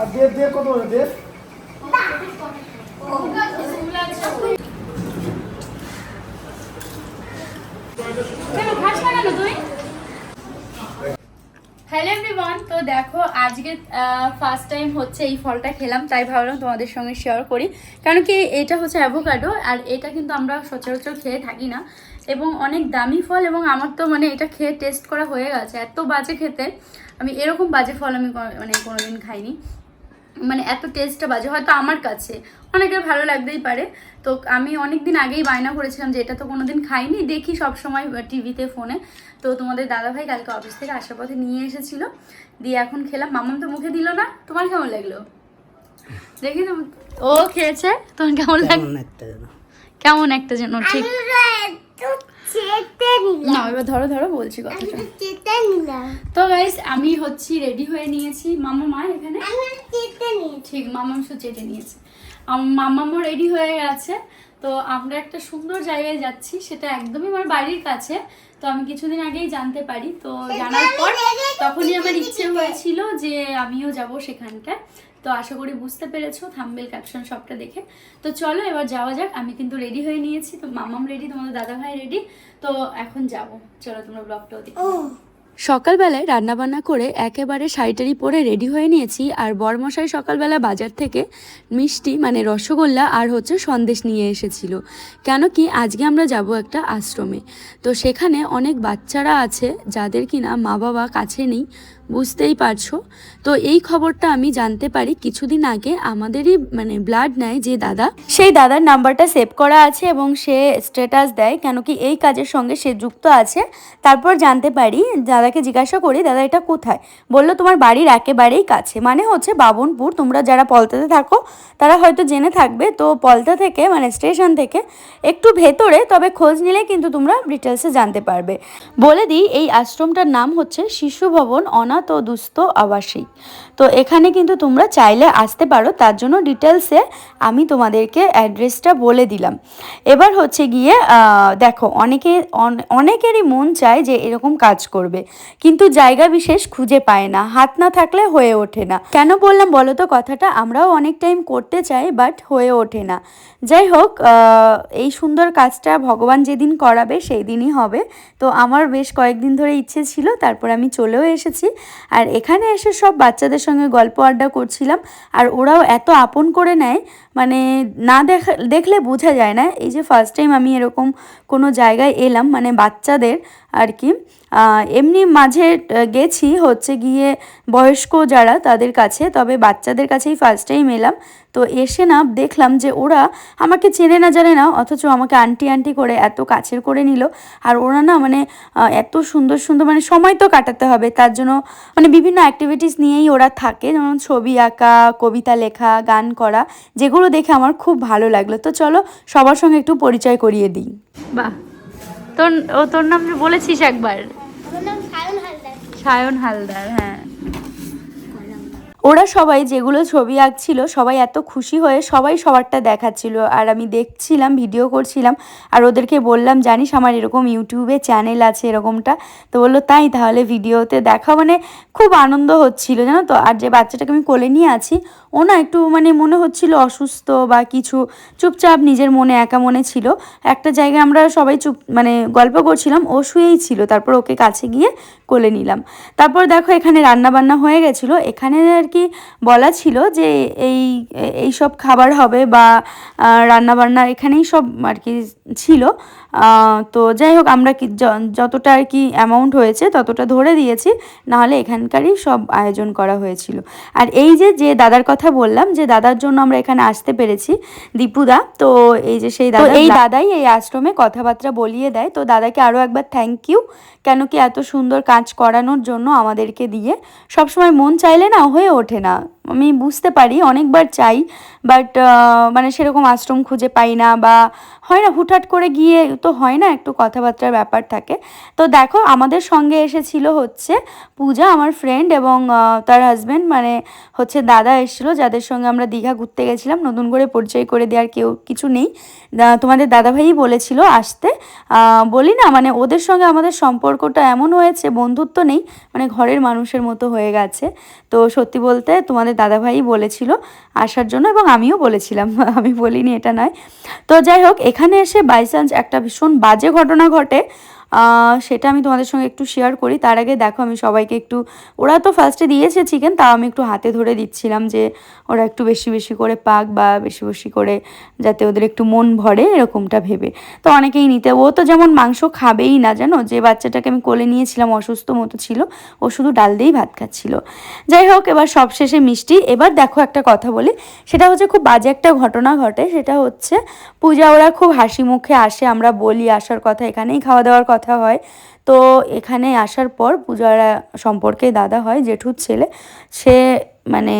আর দেব দেব কত করে, দেব? Hello everyone তো দেখো আজকে ফার্স্ট টাইম হচ্ছে এই ফলটা খেলাম, তাই ভাবলাম তোমাদের সঙ্গে শেয়ার করি। কারণ কি এটা হচ্ছে অ্যাভোকাডো আর এটা কিন্তু আমরা সচরাচর খেয়ে থাকি না। এবং অনেক দামি ফল, এবং আমার তো মানে এটা খেয়ে টেস্ট করা হয়ে গেছে। এত বাজে খেতে, আমি এরকম বাজে ফল আমি মানে কোনোদিন খাইনি। মানে এত টেস্টটা বাজে হয়তো আমার কাছে। অনেকের ভালো লাগতেই পারে। তো আমি অনেক দিন আগেই বায়না করেছিলাম যে এটা তো কোনোদিন খাইনি দেখি সব সময় টিভিতে ফোনে। তো তোমাদের দাদাভাই কালকে অফিস থেকে আসার পথে নিয়ে এসেছিল। দিয়ে এখন খেলাম। মামাম তো মুখে দিল না। তোমার কেমন লাগল? দেখি তো। ও খেয়েছে? তোমার কেমন লাগল? কেমন একটা যেন। কেমন একটা যেন ঠিক। না এবার ধরো ধরো বলছি কথাটা। তো গাইস আমি হচ্ছি রেডি হয়ে নিয়েছি। মামা মা এখানে? ঠিক মামাম শুধু চেটে নিয়েছে। মামামও রেডি হয়ে গেছে। তো আমরা একটা সুন্দর জায়গায় যাচ্ছি সেটা একদমই আমার বাড়ির কাছে। তো আমি কিছুদিন আগেই জানতে পারি। তো জানার পর তখনই আমার ইচ্ছে হয়েছিল যে আমিও যাব সেখানটায়। তো আশা করি বুঝতে পেরেছ থাম্বেল ক্যাপশন সবটা দেখে। তো চলো এবার যাওয়া যাক, আমি কিন্তু রেডি হয়ে নিয়েছি, তো মামাম রেডি তোমাদের দাদা ভাই রেডি তো এখন যাব। চলো তোমরা ব্লগটাও দেখো। সকালবেলায় রান্নাবান্না করে একেবারে শাড়িটারি পরে রেডি হয়ে নিয়েছি, আর বরমশাই সকালবেলা বাজার থেকে মিষ্টি মানে রসগোল্লা আর হচ্ছে সন্দেশ নিয়ে এসেছিল। কেন কি আজকে আমরা যাব একটা আশ্রমে। তো সেখানে অনেক বাচ্চারা আছে যাদের কিনা মা বাবা কাছে নেই, বুঝতেই পারছ? তো এই খবরটা আমি জানতে পারি কিছুদিন আগে আমাদেরই মানে ব্লাড নেয় যে দাদা, সেই দাদার নাম্বারটা সেভ করা আছে এবং সে স্ট্যাটাস দেয়। কেন কি এই কাজের সঙ্গে সে যুক্ত আছে। তারপর জানতে পারি দাদাকে জিজ্ঞাসা করি, দাদা, এটা কোথায়? বলল, তোমার বাড়ির একেবারেই কাছে। মানে হচ্ছে বাবনপুর। তোমরা যারা পলতাতে থাকো, তারা হয়তো জেনে থাকবে। তো পলতা থেকে মানে স্টেশন থেকে, একটু ভেতরে, তবে খোঁজ নিলে কিন্তু তোমরা ডিটেলসে জানতে পারবে। বলে দিই, এই আশ্রমটার নাম হচ্ছে শিশু ভবন অনাথ ও দুস্থ আবাসিক। তো এখানে কিন্তু তোমরা চাইলে আসতে পারো, তার জন্য ডিটেলসে আমি তোমাদেরকে অ্যাড্রেসটা বলে দিলাম। এবার হচ্ছে গিয়ে দেখো, অনেকে, অন- অনেকেরই মন চায় যে এরকম কাজ করবে, কিন্তু জায়গা বিশেষ খুঁজে পায় না, হাত না থাকলে হয়ে ওঠে না। কেন বললাম বলো তো কথাটা? আমরাও অনেক টাইম করতে চাই বাট হয়ে ওঠে না। যাই হোক এই সুন্দর কাজটা ভগবান যেদিন করাবে সেই দিনই হবে। তো আমার বেশ কয়েকদিন ধরে ইচ্ছে ছিল, তারপর আমি চলেও এসেছি। আর এখানে এসে সব বাচ্চাদের সঙ্গে গল্প আড্ডা করছিলাম আর ওরাও এত আপন করে নেয় মানে না দেখা, দেখলে বোঝা যায় না। এই যে ফার্স্ট টাইম আমি এরকম কোনো জায়গায় এলাম মানে বাচ্চাদের আর কি এমনি মাঝে গেছি হচ্ছে গিয়ে বয়স্ক যারা তাদের কাছে, তবে বাচ্চাদের কাছেই ফার্স্ট টাইম এলাম। তো এসে না দেখলাম যে ওরা আমাকে চেনে না জানে না, অথচ আমাকে আন্টি আন্টি করে এত কাছের করে নিল। আর ওরা না মানে এত সুন্দর সুন্দর মানে সময় তো কাটাতে হবে, তার জন্য মানে বিভিন্ন অ্যাক্টিভিটিস নিয়েই ওরা থাকে। যেমন ছবি আঁকা, কবিতা লেখা, গান করা, যেগুলো দেখে আমার খুব ভালো লাগল। তো চলো সবার সঙ্গে একটু পরিচয় করিয়ে দিই। বাহ। তোর ও তোর নাম বলেছিস একবার? আমার নাম সায়ন হালদার। সায়ন হালদার হ্যাঁ। ওরা সবাই যেগুলো ছবি আঁকছিল, সবাই এত খুশি হয়ে সবাই সবারটা দেখাচ্ছিল। আর আমি দেখছিলাম, ভিডিও করছিলাম, আর ওদেরকে বললাম, জানিস আমার এরকম ইউটিউবে চ্যানেল আছে এরকমটা? তো বলল, তাই তাহলে ভিডিওতে দেখা। মানে খুব আনন্দ হচ্ছিল, জানো তো? আর যে বাচ্চাটাকে আমি কোলে নিয়ে আছি, ও না একটু মানে মনে হচ্ছিল অসুস্থ বা কিছু চুপচাপ নিজের মনে একা মনে ছিল। একটা জায়গায় আমরা সবাই চুপ মানে গল্প করছিলাম, ও শুয়েই ছিল। তারপর ওকে কাছে গিয়ে কোলে নিলাম। তারপর দেখো, এখানে রান্না বান্না হয়ে গেছিল। এখানে আর কি বলা ছিল যে এই এই সব খাবার হবে বা রান্না বান্না এখানেই সব আর কি ছিল। তো যাই হোক আমরা কি যতটা আর কি অ্যামাউন্ট হয়েছে ততটা ধরে দিয়েছি নাহলে এখানকারই সব আয়োজন করা হয়েছিল। আর এই যে যে দাদার কথা বললাম যে দাদার জন্য আমরা এখানে আসতে পেরেছি দীপুদা তো এই যে সেই দাদা এই দাদাই এই আশ্রমে কথাবার্তা বলিয়ে দেয় তো দাদাকে আরও একবার থ্যাংক ইউ কেন কি এত সুন্দর কাজ করানোর জন্য আমাদেরকে দিয়ে সবসময় মন চাইলে না হয়ে ওঠে না। আমি বুঝতে পারি, অনেকবার চাই বাট মানে সেরকম আশ্রম খুঁজে পাই না বা হয় না, হুটহাট করে গিয়ে তো হয় না, একটু কথাবার্তার ব্যাপার থাকে। তো দেখো, আমাদের সঙ্গে এসেছিল হচ্ছে পূজা, আমার ফ্রেন্ড এবং তার হাজব্যান্ড মানে হচ্ছে দাদা এসেছিল, যাদের সঙ্গে আমরা দীঘা ঘুরতে গেছিলাম, নতুন করে পরিচয় করে দেওয়ার কেউ কিছু নেই। তোমাদের দাদাভাই বলেছিল আসতে। বলি না মানে ওদের সঙ্গে আমাদের সম্পর্কটা এমন হয়েছে, বন্ধুত্ব নেই মানে ঘরের মানুষের মতো হয়ে গেছে। তো সত্যি বলতে তোমাদের তোমাদের দাদাভাই বলেছিল আসার জন্য এবং আমিও বলেছিলাম, আমি বলিনি এটা নয়। তো যাই হোক, এখানে এসে বাইচান্স একটা ভীষণ বাজে ঘটনা ঘটে। সেটা আমি তোমাদের সঙ্গে একটু শেয়ার করি। তার আগে দেখো, আমি সবাইকে একটু, ওরা তো ফার্স্টে দিয়েছে চিকেন তাও আমি একটু হাতে ধরে দিচ্ছিলাম যে ওরা একটু বেশি বেশি করে পাক বা বেশি বেশি করে যাতে ওদের একটু মন ভরে, এরকমটা ভেবে। তো অনেকেই নিতে, ও তো যেমন মাংস খাবেই না জানো, যে বাচ্চাটাকে আমি কোলে নিয়েছিলাম, অসুস্থ মতো ছিল, ও শুধু ডাল দিয়েই ভাত খাচ্ছিল। যাই হোক, এবার সবশেষে মিষ্টি। এবার দেখো একটা কথা বলি, সেটা হচ্ছে খুব বাজে একটা ঘটনা ঘটে, সেটা হচ্ছে পূজা, ওরা খুব হাসি মুখে আসে, আমরা বলি, আসার কথা এখানেই খাওয়া দাওয়ার কথা। হয়। তো এখানে আসার পর পূজার সম্পর্কে দাদা হয়, জেঠুর ছেলে। সে মানে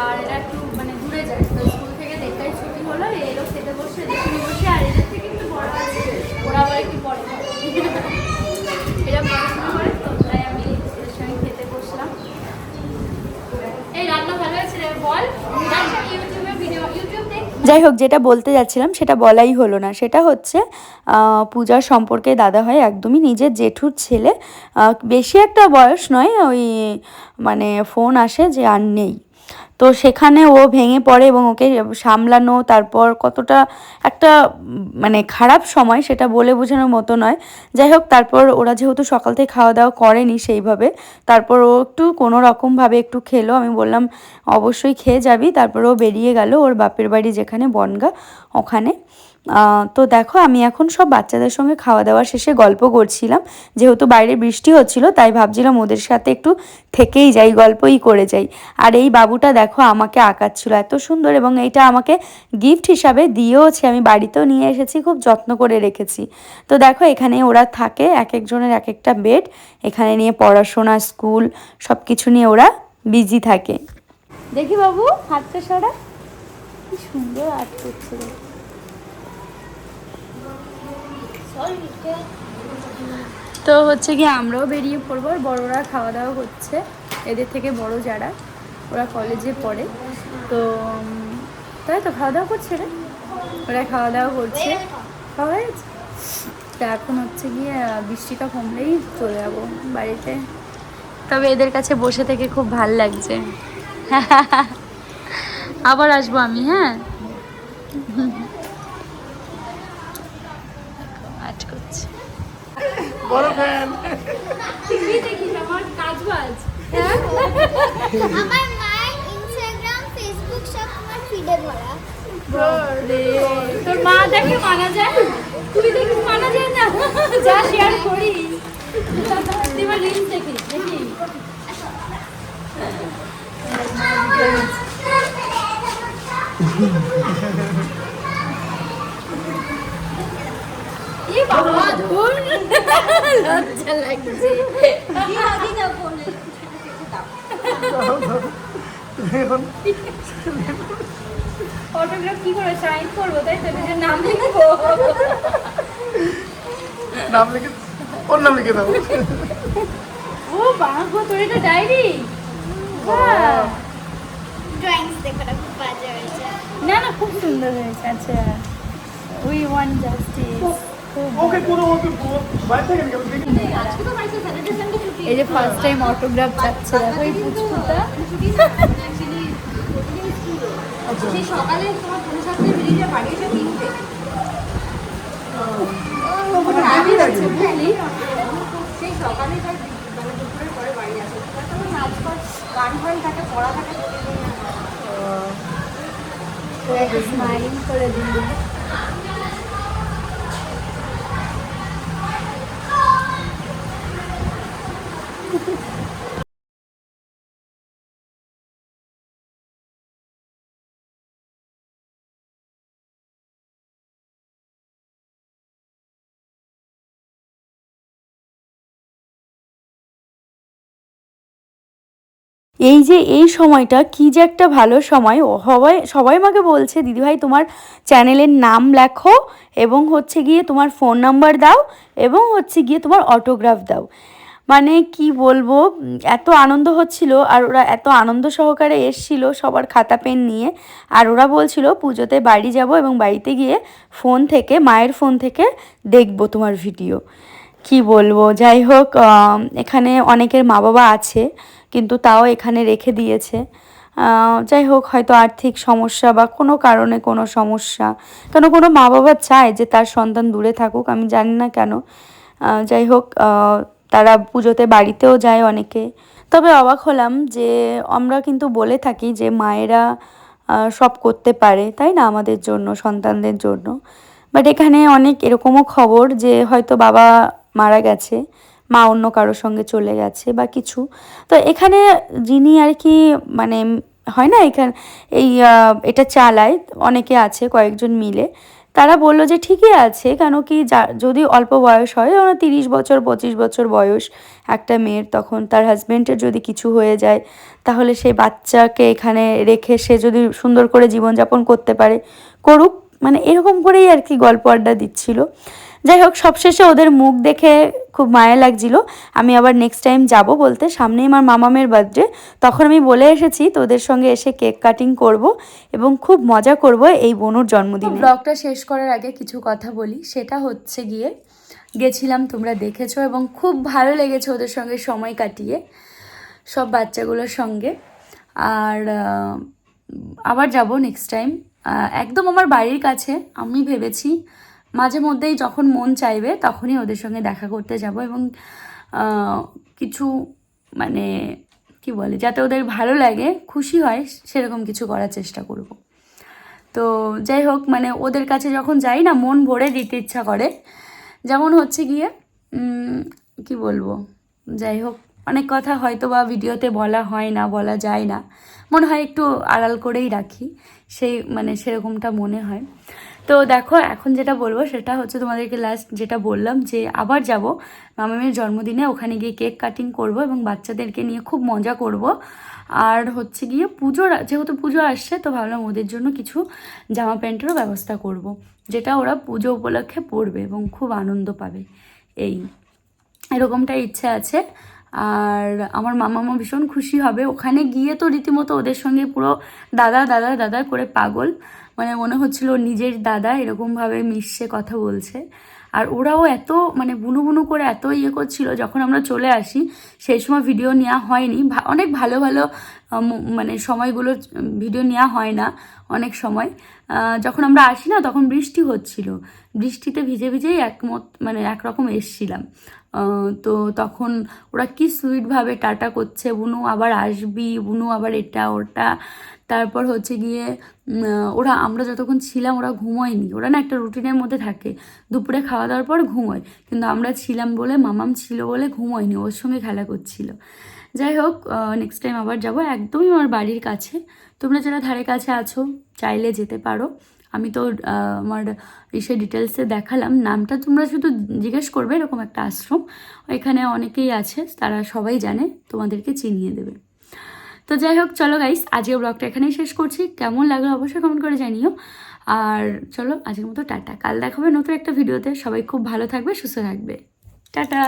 আর গেছে একটু মানে দূরে যায় স্কুল থেকে দেড়টায় ছুটি হলো, এলো খেতে বসে বসে, আর এদের থেকে একটু বড় আছে ওরা আবার একটু পরে খাবে। এরা পড়াশোনা করে তো তাই আমি এদের সঙ্গে খেতে বসলাম এই রান্না ভালো হয়েছে রে যাই হোক, যেটা বলতে যাচ্ছিলাম, সেটা বলাই হলো না। সেটা হচ্ছে পূজার সম্পর্কে দাদা হয় একদমই নিজের জেঠুর ছেলে। বেশি একটা বয়স নয়, ওই মানে ফোন আসে যে আর নেই। তো সেখানে ও ভেঙে পড়ে এবং ওকে সামলানো, তারপর কতটা একটা মানে খারাপ সময় সেটা বলে বোঝানোর মতো নয়। যাই হোক, তারপর ওরা যেহেতু সকাল থেকে খাওয়া দাওয়া করেনি সেইভাবে, তারপর ও একটু কোনো রকমভাবে একটু খেলো। আমি বললাম, অবশ্যই খেয়ে যাবি। তারপর ও বেরিয়ে গেল ওর বাপের বাড়ি যেখানে বনগা। ওখানে। তো দেখো, আমি এখন সব বাচ্চাদের সঙ্গে খাওয়া দাওয়া শেষে গল্প করছিলাম। যেহেতু বাইরে বৃষ্টি হচ্ছিল, তাই ভাবছিলাম ওদের সাথে একটু থেকেই যাই, গল্পই করে যাই। আর এই বাবুটা দেখো, আমাকে আঁকাচ্ছিল এত সুন্দর এবং এইটা আমাকে গিফট হিসাবে দিয়েওছে। আমি বাড়িতেও নিয়ে এসেছি, খুব যত্ন করে রেখেছি। তো দেখো, এখানে ওরা থাকে, এক একজনের এক একটা বেড এখানে নিয়ে পড়াশোনা স্কুল সব কিছু নিয়ে ওরা বিজি থাকে। দেখি বাবু, হাতটা সারা। কি সুন্দর আর্ট করছে তো হচ্ছে কি আমরাও বেরিয়ে পড়ব আর বড়রা খাওয়া দাওয়া হচ্ছে, এদের থেকে বড় যারা, ওরা কলেজে পড়ে। তো তাই তো খাওয়া দাওয়া করছে রে? ওরা খাওয়া দাওয়া করছে। খাওয়া হয়েছে তো এখন হচ্ছে গিয়ে বৃষ্টিটা কমলেই চলে যাব বাড়িতে। তবে এদের কাছে বসে থেকে খুব ভালো লাগছে। আবার আসব আমি হ্যাঁ? আট করছি। টিভি দেখিস আমার কাজ বাজ আমার মায়ের ইনস্টাগ্রাম ফেসবুক সব আমার ফিডে ভরা। তোর মা দেখে মানা যায়? তুই দেখিস মানা যায় না? যা শেয়ার করি। তুই আমার রিলস দেখিস দেখি বাবা ধুর লজ্জা লাগছে। অটোগ্রাফ কি করে সাইন করব তাই তো নাম লিখব। নাম লিখে ওর নাম লিখে দাও ও বাঘ তোর এটা ডায়েরি? ড্রয়িংস দেখাটা খুব বাজে হয়েছে। না না খুব সুন্দর হয়েছে আচ্ছা। উই ওয়ান জাস্টিস ওকে পুরো ওকে পুরো বাইরে থেকে গেল এই যে ফার্স্ট টাইম অটোগ্রাফ যাচ্ছে দেখো এই পুচকুটা সেই সকালে তোমার পৌনে সাতটায় বেরিয়ে বাড়ি এসে বুঝলি সেই সকালে তার মানে দুপুরের পরে বাড়ি আসে তারপরে নাচ গান ফান থাকে পড়া থাকে স্মাইল করে দিল এই যে এই সময়টা কি যে একটা ভালো সময়। সবাই সবাই আমাকে বলছে, দিদিভাই, তোমার চ্যানেলের নাম লেখো এবং হচ্ছে গিয়ে তোমার ফোন নাম্বার দাও এবং হচ্ছে গিয়ে তোমার অটোগ্রাফ দাও। মানে কি বলব, এত আনন্দ হচ্ছিল আর ওরা এত আনন্দ সহকারে এসছিল সবার খাতা পেন নিয়ে। আর ওরা বলছিল, পুজোতে বাড়ি যাব এবং বাড়িতে গিয়ে ফোন থেকে, মায়ের ফোন থেকে দেখব তোমার ভিডিও কি বলব? যাই হোক এখানে অনেকের মা বাবা আছে, কিন্তু তাও এখানে রেখে দিয়েছে। যাই হোক হয়তো আর্থিক সমস্যা বা কোনো কারণে কোনো সমস্যা, কেন কোনো মা বাবা চায় যে তার সন্তান দূরে থাকুক, আমি জানি না কেন। যাই হোক তারা পুজোতে বাড়িতেও যায় অনেকে। তবে অবাক হলাম যে আমরা কিন্তু বলে থাকি যে মায়েরা সব করতে পারে, তাই না? আমাদের জন্য, সন্তানদের জন্য। বাট এখানে অনেক এরকমও খবর যে হয়তো বাবা মারা গেছে, মা অন্য কারোর সঙ্গে চলে গেছে বা কিছু। তো এখানে যিনি আর কি মানে হয় না এখানে, এই এটা চালায়, অনেকে আছে কয়েকজন মিলে, তারা বলল যে ঠিকই আছে, কেন কি যদি অল্প বয়স হয়, ওরা তিরিশ বছর, পঁচিশ বছর বয়স একটা মেয়ের, তখন তার হাজব্যান্ডের যদি কিছু হয়ে যায়, তাহলে সেই বাচ্চাকে এখানে রেখে সে যদি সুন্দর করে জীবনযাপন করতে পারে, করুক। মানে এরকম করেই আর কি গল্প আড্ডা দিচ্ছিল। যাই হোক, সবশেষে ওদের মুখ দেখে খুব মায়া লাগছিল। আমি আবার নেক্সট টাইম যাব বলতে, সামনেই আমার মামামের বার্থডে তখন আমি বলে এসেছি তোদের সঙ্গে এসে কেক কাটিং করব এবং খুব মজা করব এই বনুর জন্মদিন। ব্লগটা শেষ করার আগে কিছু কথা বলি, সেটা হচ্ছে গিয়ে, গেছিলাম তোমরা দেখেছ এবং খুব ভালো লেগেছে ওদের সঙ্গে সময় কাটিয়ে, সব বাচ্চাগুলোর সঙ্গে। আর আবার যাব নেক্সট টাইম একদম আমার বাড়ির কাছে, আমি ভেবেছি মাঝে মধ্যেই যখন মন চাইবে তখনই ওদের সঙ্গে দেখা করতে যাব এবং কিছু মানে কি বলে, যাতে ওদের ভালো লাগে, খুশি হয়, সেরকম কিছু করার চেষ্টা করব। তো যাই হোক মানে ওদের কাছে যখন যাই না, মন ভরে দিতে ইচ্ছা করে। যেমন হচ্ছে গিয়ে কি বলব, যাই হোক, অনেক কথা হয়তো বা ভিডিওতে বলা হয় না, বলা যায় না। মনে হয় একটু আড়াল করেই রাখি, সেই মানে সেরকমটা মনে হয়। তো দেখো, এখন যেটা বলব সেটা হচ্ছে তোমাদেরকে লাস্ট যেটা বললাম যে আবার যাব মামামের জন্মদিনে। ওখানে গিয়ে কেক কাটিং করব এবং বাচ্চাদেরকে নিয়ে খুব মজা করব। আর হচ্ছে গিয়ে পুজোর যেহেতু পুজো আসছে, তো ভাবলাম ওদের জন্য কিছু জামা প্যান্টেরও ব্যবস্থা করব। যেটা ওরা পুজো উপলক্ষে পরবে এবং খুব আনন্দ পাবে। এই এরকমটা ইচ্ছে আছে। আর আমার মামা মা ভীষণ খুশি হবে। ওখানে গিয়ে তো রীতিমতো ওদের সঙ্গে পুরো দাদা দাদা দাদা করে পাগল। মানে মনে হচ্ছিল নিজের দাদা এরকমভাবে মিশছে কথা বলছে। আর ওরাও এত মানে বুনু বুনু করে এত ইয়ে করছিল, যখন আমরা চলে আসি, সেই সময় ভিডিও নেওয়া হয়নি। অনেক ভালো ভালো মানে সময়গুলো ভিডিও নেওয়া হয় না অনেক সময়। যখন আমরা আসি না, তখন বৃষ্টি হচ্ছিল। বৃষ্টিতে ভিজে ভিজেই একমত মানে একরকম এসছিলাম। তো তখন ওরা কি সুইটভাবে টাটা করছে, বুনু আবার আসবি, বুনু আবার এটা, ওটা। তারপর হচ্ছে গিয়ে ওরা, আমরা যতক্ষণ ছিলাম ওরা ঘুমোয়নি। ওরা না একটা রুটিনের মধ্যে থাকে। দুপুরে খাওয়া দাওয়ার পর ঘুমোয়। কিন্তু আমরা ছিলাম বলে, মামাম ছিল বলে ঘুমোয়নি। ওর সঙ্গে খেলা করছিল। যাই হোক নেক্সট টাইম আবার যাব। একদমই আমার বাড়ির কাছে। তোমরা যারা ধারে কাছে আছো, চাইলে যেতে পারো। আমি তো আমার ইসে ডিটেলসে দেখালাম। নামটা তোমরা শুধু জিজ্ঞেস করবে, এরকম একটা আশ্রম। এখানে অনেকেই আছে, তারা সবাই জানে, তোমাদেরকে চিনিয়ে দেবে। তো যাই হোক, চলো গাইস আজকে ব্লগটা এখানেই শেষ করছি। কেমন লাগল অবশ্যই কমেন্ট করে জানিও। আর চলো, আজকের মতো টাটা। কাল দেখাবে নতুন একটা ভিডিওতে সবাই খুব ভালো থাকবে, সুস্থ থাকবে। টাটা!